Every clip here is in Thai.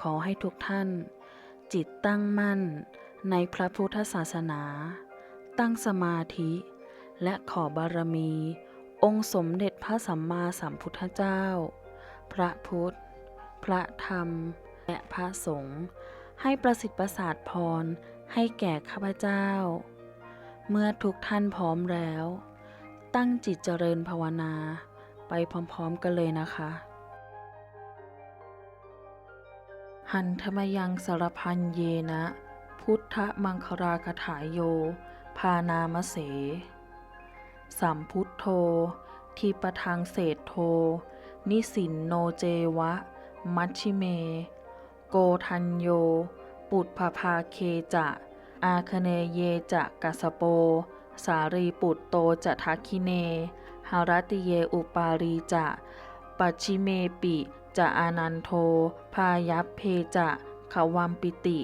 ขอให้ทุกท่าน จิตตั้งมั่นในพระพุทธศาสนา ตั้งสมาธิ และขอบารมี องค์สมเด็จพระสัมมาสัมพุทธเจ้า พระพุทธ พระธรรม และพระสงฆ์ให้ประสิทธิ์ประสาทพรให้แก่ข้าพเจ้า เมื่อทุกท่านพร้อมแล้ว ตั้งจิตเจริญภาวนา ไปพร้อมๆกันเลยนะคะ หันธมยังสารพันเยนะ พุทธมังคลากถายโย พานามเส สัมพุทโธ ทีปทังเศษโท นิสินโนเจวะ มัชชิเม โกทัญโย ปุตภภาเคจะ อาคเนเยจะกัสโป สารีปุตโตจะทักคิเนหารติเยอุปารีจะปัจฉิเมปิ จะอานันโท พายัพเพจะขวัมปิติ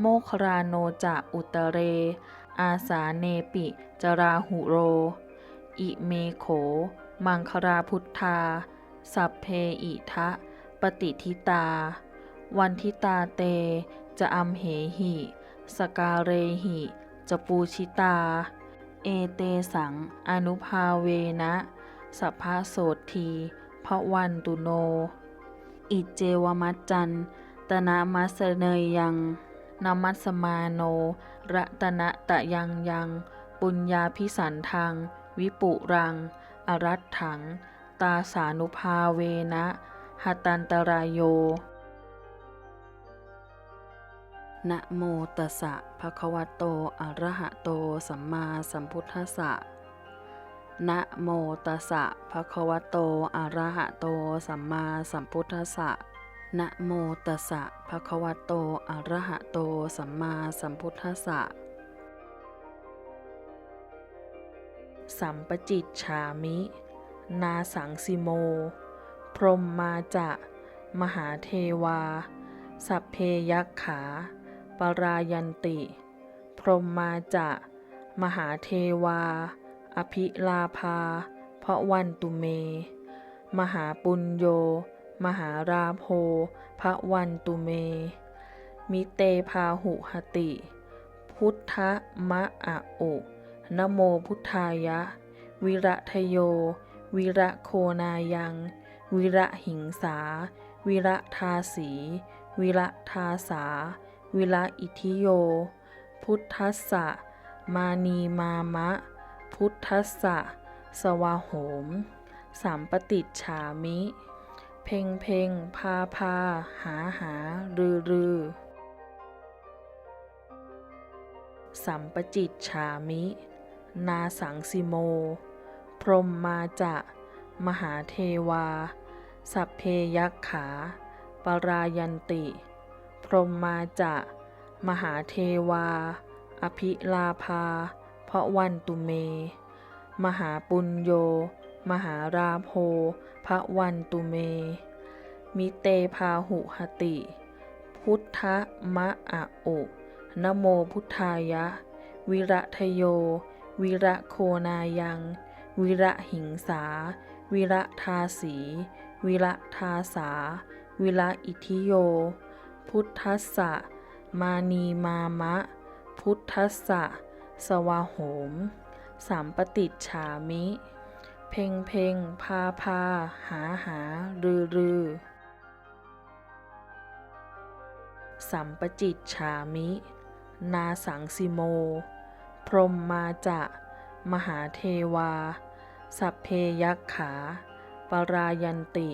โมคราโนจะอุตเร อาสาเนปิจราหุโร อิเมโข มังคราพุทธา สัพเพอิทะ ปฏิทิตา วันทิตาเต จะอัมเหหิ สกาเรหิ จะปูชิตา เอเตสัง อนุภาเวนะสัพพะโสทีพระวันตุโน อิเจวมัจจันตนะมัสเนยยังนามัสมาโนระตนะตะยังยัง ปุญญาพิสันทัง วิปุรัง อรัตถัง ตาสานุภาเวนะหตันตรายโย นะโมตัสสะภะคะวะโต อะระหะโต สัมมาสัมพุทธัสสะ นะโมตัสสะภะคะวะโต อะระหะโต สัมมาสัมพุทธัสสะนะโมตัสสะภะคะวะโต อะระหะโต สัมมาสัมพุทธัสสะ สัมปจิตฉามิ นาสังสิโม พรหมมาจะ มหาเทวา สัพเพยักขา ปรายันติ พรหมมาจะ มหาเทวา อภิลาภาพระวันตุเม มหาปุญโย มหาราโภพระวันตุเม มิเตพาหุหติ พุทธมะอะอุนโมพุทธายะ วิระทโย วิระโคนายัง วิระหิงสา วิระทาสี วิระทาสา วิระอิทิโย พุทธัสสะ มานีมามะ พุทธัสสะ สวาโหม สัมปติจฉามิ เพ่งเพ่งพาพาหาหารือรือสัมปจิตฉามิ นาสังสิโม พรหมมาจะ มหาเทวา สัพเพยักขา ปรายันติ พรหมมาจะ มหาเทวา อภิลาภาพระวันตุเม มหาปุญโย มหาราโภพระวันตุเม มิเตพาหุหติ พุทธมะอะอุนโมพุทธายะ วิระทโย วิระโคนายัง วิระหิงสา วิระทาสี วิระทาสา วิระอิทิโย พุทธัสสะ มานีมามะ พุทธัสสะ สวาโหมสัมปติจฉามิ เพ่งเพ่งพาพาหาหารือรือสัมปจิตฉามิ นาสังสิโม พรหมมาจะ มหาเทวา สัพเพยักขา ปรายันติ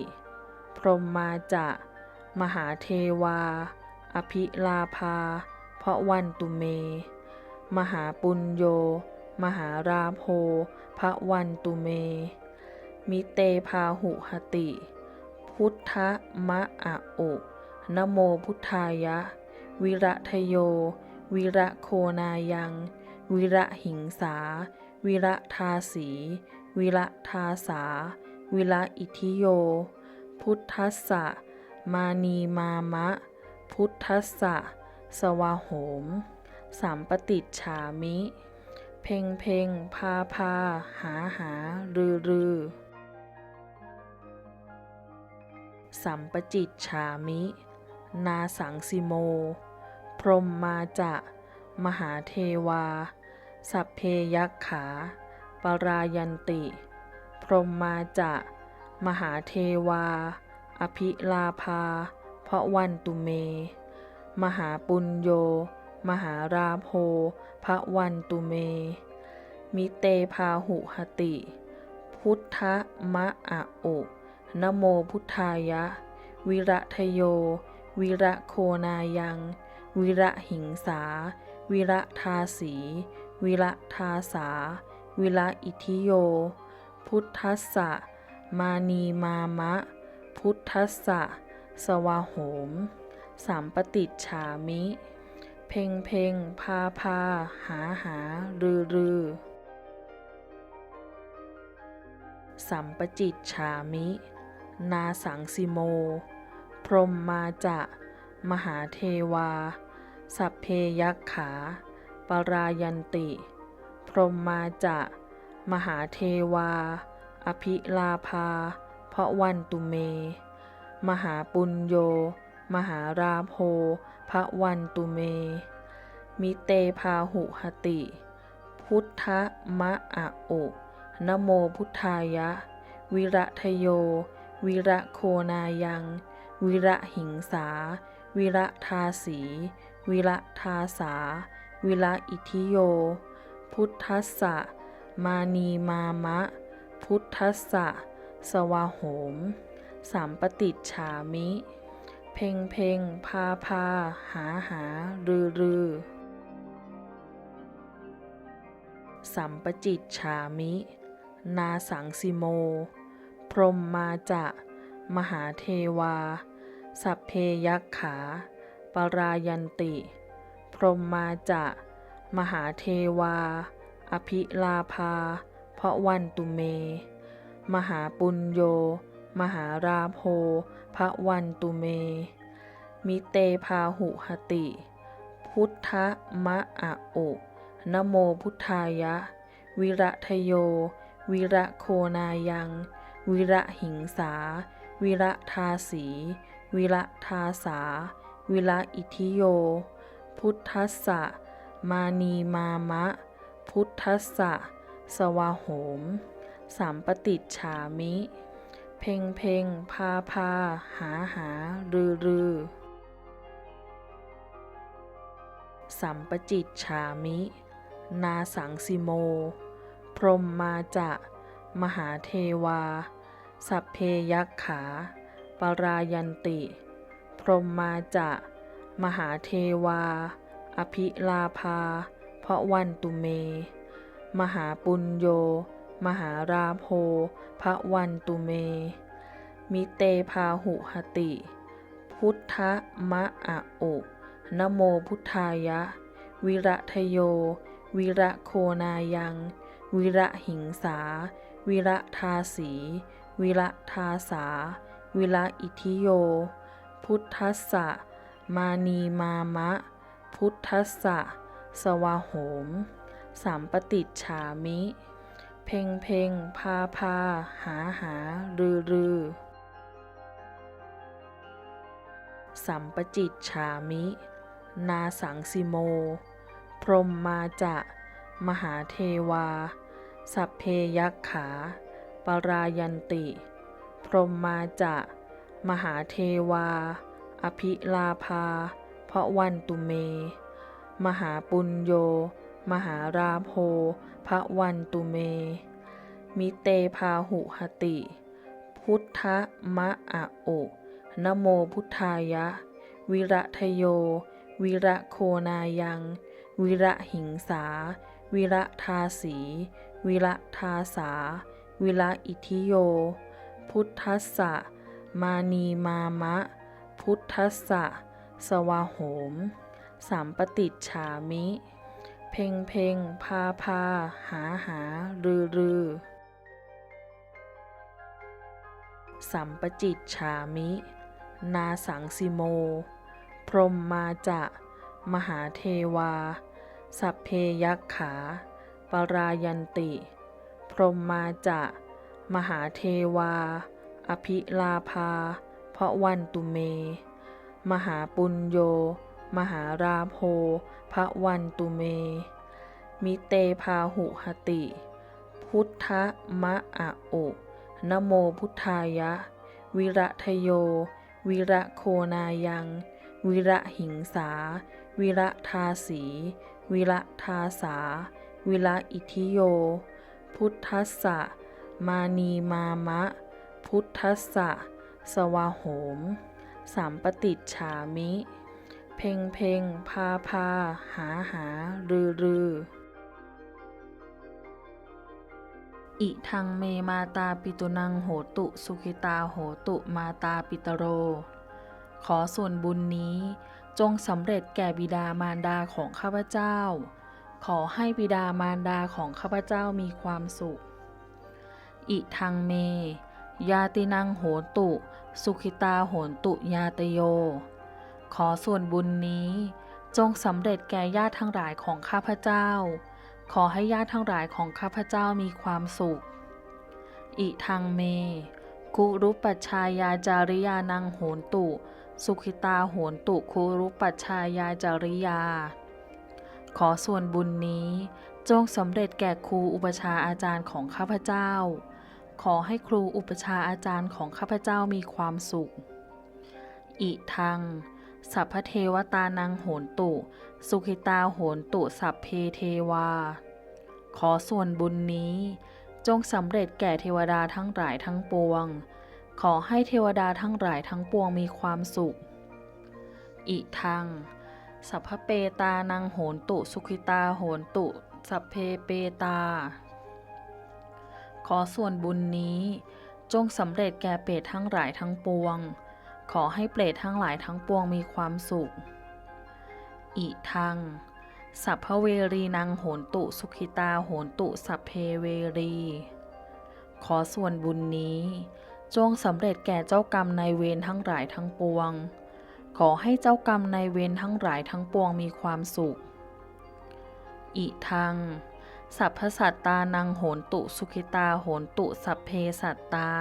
พรหมมาจะ มหาเทวา อภิลาภาพระวันตุเม มหาปุญโย มหาราโภพระวันตุเม มิเตพาหุหติ พุทธมะอะอุนโมพุทธายะ วิระทโย วิระโคนายัง วิระหิงสา วิระทาสี วิระทาสา วิระอิทิโย พุทธัสสะ มานีมามะ พุทธัสสะ สวาโหม สัมปติจฉามิ เพ่งเพ่งพาพาหาหารือรือสัมปจิตฉามิ นาสังสิโม พรหมมาจะ มหาเทวา สัพเพยักขา ปรายันติ พรหมมาจะ มหาเทวา อภิลาภาพระวันตุเม มหาปุญโย มหาราโภพระวันตุเม มิเตพาหุหติ พุทธมะอะอุนโมพุทธายะ วิระทโย วิระโคนายัง วิระหิงสา วิระทาสี วิระทาสา วิระอิทิโย พุทธัสสะ มานีมามะ พุทธัสสะ สวาโหม สามปฏิจฉามิ เพ่งเพ่งพาพาหาหา รือรือ สัมปจิตฉามิ นาสังสิโม พรหมมาจะ มหาเทวา สัพเพยักขา ปรายันติ พรหมมาจะ มหาเทวา อภิลาภาพระวันตุเม มหาปุญโย มหาราโภพระวันตุเม มิเตพาหุหติ พุทธมะอะอุนโมพุทธายะ วิระทโย วิระโคนายัง วิระหิงสา วิระทาสี วิระทาสา วิระอิทิโย พุทธัสสะ มานีมามะ พุทธัสสะ สวาโหม สามปฏิจฉามิ เพ่งเพ่งพาพาหาหารือรือสัมปจิตฉามิ นาสังสิโม พรหมมาจะ มหาเทวา สัพเพยักขา ปรายันติ พรหมมาจะ มหาเทวา อภิลาภา เพระวันตุเม มหาปุญโย มหาราโภพระวันตุเม มิเตพาหุหติ พุทธมะอะอุนโมพุทธายะ วิระทโย วิระโคนายัง วิระหิงสา วิระทาสี วิระทาสา วิระอิทิโย พุทธัสสะ มานีมามะ พุทธัสสะ สวาโหม สามปฏิจฉามิ เพ่งเพ่งพาพาหาหารือรือสัมปจิตฉามิ นาสังสิโม พรหมมาจะ มหาเทวา สัพเพยักขา ปรายันติ พรหมมาจะ มหาเทวา อภิลาภาพระวันตุเม มหาปุญโย มหาราโภพระวันตุเม มิเตพาหุหติ พุทธมะอะอุนโมพุทธายะ วิระทโย วิระโคนายัง วิระหิงสา วิระทาสี วิระทาสา วิระอิทิโย พุทธัสสะ มานีมามะ พุทธัสสะ สวาโหม สามปฏิจฉามิ เพ่งเพ่งพาพาหาหารือรือสัมปจิตฉามิ นาสังสิโม พรหมมาจะ มหาเทวา สัพเพยักขา ปรายันติ พรหมมาจะ มหาเทวา อภิลาภาพระวันตุเม มหาปุญโย มหาราโภ พระวันตุเม มิเตพาหุหติ พุทธมะอะอุนโมพุทธายะ วิระทโย วิระโคนายัง วิระหิงสา วิระทาสี วิระทาสา วิระอิทิโย พุทธัสสะ มานีมามะ พุทธัสสะ สวาโหม สามปฏิจฉามิ เพ่งเพ่งพาพาหาหารือรือสัมปจิตฉามิ นาสังสิโม พรหมมาจะ มหาเทวา สัพเพยักขา ปรายันติ พรหมมาจะ มหาเทวา อภิลาภาพระวันตุเม มหาปุญโย มหาราโภพระวันตุเม มิเตพาหุหติ พุทธมะอะอุนโมพุทธายะ วิระทโย วิระโคนายัง วิระหิงสา วิระทาสี วิระทาสา วิระอิทิโย พุทธัสสะ มานีมามะ พุทธัสสะ สวาโหม สามปฏิจฉามิ เพ่งเพ่งพาพาหาหารือรืออิทังเมมาตาปิตุนังโหตุสุขิตาโหตุมาตาปิตโร ขอส่วนบุญนี้จงสำเร็จแก่บิดามารดาของข้าพเจ้า ขอให้บิดามารดาของข้าพเจ้ามีความสุข อิทังเม ยาตินังโหตุ สุขิตาโหตุยาตโย ขอส่วนบุญนี้ จงสำเร็จแก่ญาติทั้งหลายของข้าพเจ้า ขอให้ญาติทั้งหลายของข้าพเจ้ามีความสุข อิทังเมคุรุปัชชายาจาริยานังโหนตุ สุขิตาโหนตุคุรุปัชชายาจาริยา ขอส่วนบุญนี้ จงสำเร็จแก่ครูอุปชาอาจารย์ของข้าพเจ้า ขอให้ครูอุปชาอาจารย์ของข้าพเจ้ามีความสุขอิทัง สัพพเทวตานังโหนตุ สุขิตาโหนตุสัพเพเทวา ขอส่วนบุญนี้ จงสำเร็จแก่เทวดาทั้งหลายทั้งปวง ขอให้เทวดาทั้งหลายทั้งปวงมีความสุขอิทังสัพพเปตานังโหนตุ สุขิตาโหนตุ สัพเพเปตา ขอส่วนบุญนี้ จงสำเร็จแก่เปรตทั้งหลายทั้งปวง ขอให้เปรตทั้งหลายทั้งปวงมีความสุข อิทัง สัพพเวรีนังโหนตุสุขิตาโหนตุสัพเพเวรี ขอส่วนบุญนี้ จงสำเร็จแก่เจ้ากรรมนายเวรทั้งหลายทั้งปวง ขอให้เจ้ากรรมนายเวรทั้งหลายทั้งปวงมีความสุข อิทัง สัพพสัตตานังโหนตุสุขิตาโหนตุสัพเพสัตตา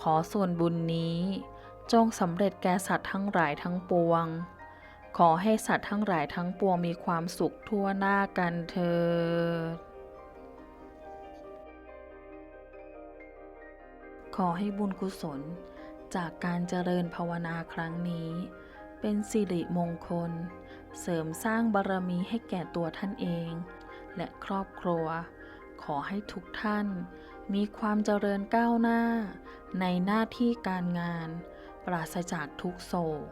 ขอส่วนบุญนี้ จงสำเร็จแก่สัตว์ทั้งหลายทั้งปวง ขอให้สัตว์ทั้งหลายทั้งปวงมีความสุขทั่วหน้ากันเถิดขอให้บุญกุศลจากการเจริญภาวนาครั้งนี้ เป็นสิริมงคล เสริมสร้างบารมีให้แก่ตัวท่านเอง และครอบครัว ขอให้ทุกท่าน มีความเจริญก้าวหน้า ในหน้าที่การงาน ปราศจากทุกโศก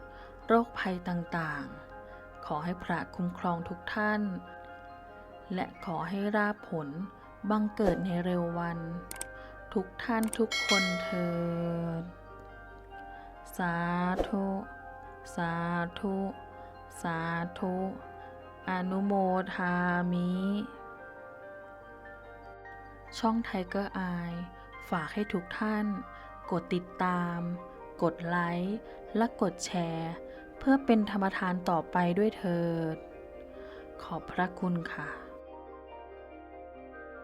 โรคภัยต่างๆ ขอให้พระคุ้มครองทุกท่าน และขอให้ราบผลบังเกิดในเร็ววัน ทุกท่านทุกคนเถิด สาธุ สาธุ สาธุ อนุโมทามิช่องไทเกอร์ไอฝากให้ทุกท่าน กดติดตาม กดไลค์ และกดแชร์ เพื่อเป็นธรรมทานต่อไปด้วยเถิด ขอบพระคุณค่ะ